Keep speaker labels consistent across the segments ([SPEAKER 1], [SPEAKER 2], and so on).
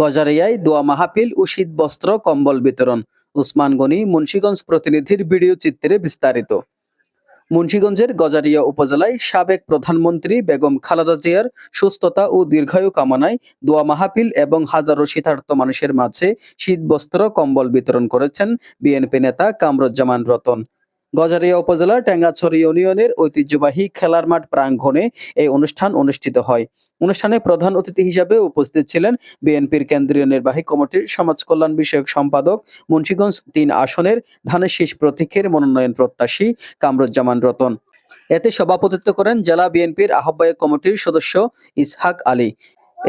[SPEAKER 1] গজারিয়ায় দোয়া মাহফিল ও শীত বস্ত্র কম্বল বিতরণ। উসমান গনি, মুন্সিগঞ্জ প্রতিনিধির ভিডিও চিত্রে বিস্তারিত। মুন্সীগঞ্জের গজারিয়া উপজেলায় সাবেক প্রধানমন্ত্রী বেগম খালেদা জিয়ার সুস্থতা ও দীর্ঘায়ু কামনায় দোয়া মাহফিল এবং হাজারো শীতার্থ মানুষের মাঝে শীত বস্ত্র কম্বল বিতরণ করেছেন বিএনপি নেতা কামরুজ্জামান রতন। গজারিয়া উপজেলার টেঙ্গাছড়ি ইউনিয়নের ঐতিহ্যবাহী খেলার মাঠ প্রাঙ্গণে এই অনুষ্ঠান অনুষ্ঠিত হয়। অনুষ্ঠানে প্রধান অতিথি হিসাবে উপস্থিত ছিলেন বিএনপির কেন্দ্রীয় নির্বাহী কমিটির সমাজ কল্যাণ বিষয়ক সম্পাদক মুন্সীগঞ্জ তিন আসনের ধানের শীষ প্রতীকের মনোনয়ন প্রত্যাশী কামরুজ্জামান রতন। এতে সভাপতিত্ব করেন জেলা বিএনপির আহ্বায়ক কমিটির সদস্য ইসহাক আলী।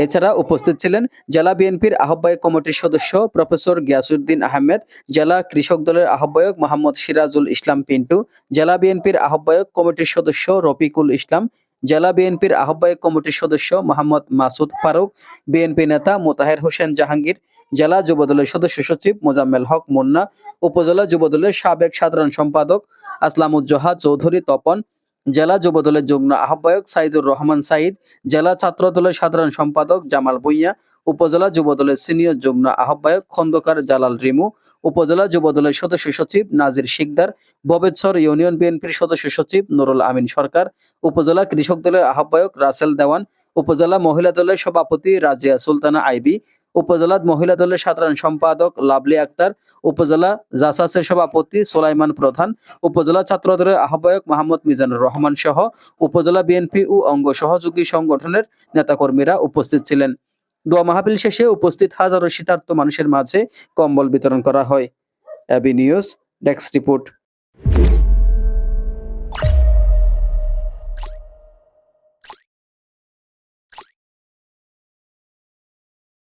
[SPEAKER 1] এছাড়া উপস্থিত ছিলেন জেলা বিএনপির আহ্বায়ক কমিটির সদস্য প্রফেসর গিয়াসুদ্দিন আহমেদ, জেলা কৃষক দলের আহ্বায়ক মোহাম্মদ সিরাজুল ইসলাম পিন্টু, জেলা বিএনপির আহ্বায়ক কমিটির সদস্য রফিকুল ইসলাম, জেলা বিএনপির আহ্বায়ক কমিটির সদস্য মোহাম্মদ মাসুদ ফারুক, বিএনপি নেতা মোতাহের হোসেন জাহাঙ্গীর, জেলা যুবদলের সদস্য সচিব মোজাম্মেল হক মুন্না, উপজেলা যুবদলের সাবেক সাধারণ সম্পাদক আসলামুজ্জোহা চৌধুরী তপন জেলা যুবদলের যুগ্ম আহ্বায়ক সাইদুর রহমান সাইদ, জেলা ছাত্র দলের সাধারণ সম্পাদক জামাল ভুইয়া, উপজেলা যুবদলের সিনিয়র যুগ্ম আহ্বায়ক খন্দকার জালাল রিমু, উপজেলা যুবদলের সদস্য সচিব নাজির শিকদার ববেৎসর ইউনিয়ন বিএনপির সদস্য সচিব নুরুল আমিন সরকার, উপজেলা কৃষক দলের আহ্বায়ক রাসেল দেওয়ান, উপজেলা মহিলা দলের সভাপতি রাজিয়া সুলতানা আইবি উপজেলা মহিলা দলের সাধারণ সম্পাদক লাভলি আক্তার, উপজেলা জাসাসের সভাপতি সোলাইমান প্রধান, উপজেলা ছাত্র দলের আহ্বায়ক মোহাম্মদ মিজানুর রহমান সহ উপজেলা বিএনপি ও অঙ্গ সহযোগী সংগঠনের নেতাকর্মীরা উপস্থিত ছিলেন। দোয়া মাহফিল শেষে উপস্থিত হাজারো শীতার্থ মানুষের মাঝে কম্বল বিতরণ করা হয়। AB news desk report.